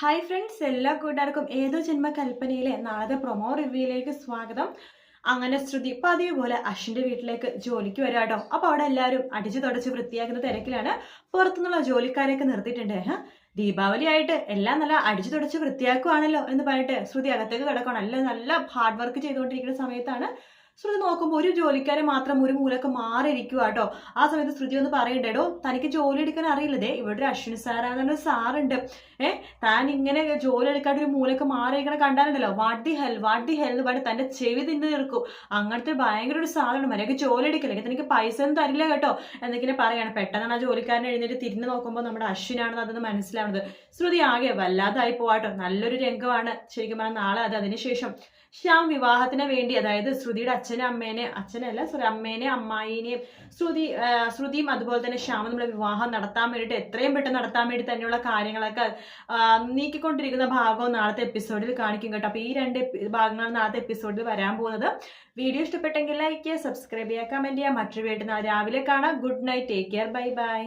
Hi friends എല്ലാ കൂട്ടുകാർക്കും ഏതോ ജന്മ കൽപ്പനയിലെ നാളത്തെ പ്രൊമോ റിവ്യൂയിലേക്ക് സ്വാഗതം. അങ്ങനെ ശ്രുതി ഇപ്പൊ അതേപോലെ അശ്വിന്റെ വീട്ടിലേക്ക് ജോലിക്ക് വരാം കേട്ടോ. അപ്പൊ അവിടെ എല്ലാവരും അടിച്ചു തുടച്ച് വൃത്തിയാക്കുന്ന തിരക്കിലാണ് പുറത്തുനിന്നുള്ള ജോലിക്കാരെയൊക്കെ നിർത്തിയിട്ടുണ്ട്. ദീപാവലി ആയിട്ട് എല്ലാം നല്ല അടിച്ചു തുടച്ച് വൃത്തിയാക്കുവാണല്ലോ എന്ന് പറഞ്ഞിട്ട് ശ്രുതി അകത്തേക്ക് കിടക്കണം എല്ലാം നല്ല ഹാർഡ് വർക്ക് ചെയ്തുകൊണ്ടിരിക്കുന്ന സമയത്താണ് ശ്രുതി നോക്കുമ്പോൾ ഒരു ജോലിക്കാരെ മാത്രം ഒരു മൂലക്ക് മാറിയിരിക്കുക കേട്ടോ ആ സമയത്ത് ശ്രുതി ഒന്ന് പറയണ്ടേടോ തനിക്ക് ജോലി എടുക്കാൻ അറിയില്ലതേ ഇവിടെ ഒരു അശ്വിനി സാറാണെന്നൊരു സാറുണ്ട് ഏഹ് താൻ ഇങ്ങനെ ജോലി എടുക്കാണ്ട് ഒരു മൂലക്ക് മാറിയിരിക്കണ കണ്ടാലുണ്ടല്ലോ. വാട്ട് ഹെൽ വാട്ട് ഹെൽ എന്ന് പറഞ്ഞ് തന്റെ ചെവി തിന്നു തീർക്കും. അങ്ങനത്തെ ഭയങ്കര ഒരു സാധനം മര്യാദയ്ക്ക് ജോലി എടുക്കില്ലെങ്കിൽ തനിക്ക് പൈസ ഒന്നും തരില്ല കേട്ടോ. എന്നൊക്കെ പറയാണ്. പെട്ടെന്നാണ് ആ ജോലിക്കാരൻ എഴുന്നേറ്റ് തിരിഞ്ഞു നോക്കുമ്പോൾ നമ്മുടെ അശ്വിനാണെന്ന് അതൊന്ന് മനസ്സിലാവുന്നത്. ശ്രുതി ആകെ വല്ലാതായി പോവാട്ടോ നല്ലൊരു രംഗമാണ്. ശരിക്കും പറഞ്ഞാൽ നാളെ അത് അതിനുശേഷം ശ്യാം വിവാഹത്തിന് വേണ്ടി അതായത് ശ്രുതിയുടെ അച്ഛനെ അമ്മേനെ അച്ഛനല്ല സോറി അമ്മേനെ അമ്മായിനെയും ശ്രുതി ശ്രുതിയും അതുപോലെ തന്നെ ശ്യാമും നമ്മളെ വിവാഹം നടത്താൻ വേണ്ടിയിട്ട് എത്രയും പെട്ടെന്ന് നടത്താൻ വേണ്ടി തന്നെയുള്ള കാര്യങ്ങളൊക്കെ നീക്കിക്കൊണ്ടിരിക്കുന്ന ഭാഗവും നാളത്തെ എപ്പിസോഡിൽ കാണിക്കും കേട്ടോ. അപ്പോൾ ഈ രണ്ട് ഭാഗങ്ങളും നാളത്തെ എപ്പിസോഡിൽ വരാൻ പോകുന്നത്. വീഡിയോ ഇഷ്ടപ്പെട്ടെങ്കിൽ ലൈക്ക് ചെയ്യുക സബ്സ്ക്രൈബ് ചെയ്യുക കമന്റ് ചെയ്യുക. മറ്റൊരു വീട്ടിൽ രാവിലെ കാണാം. Good night take care bye bye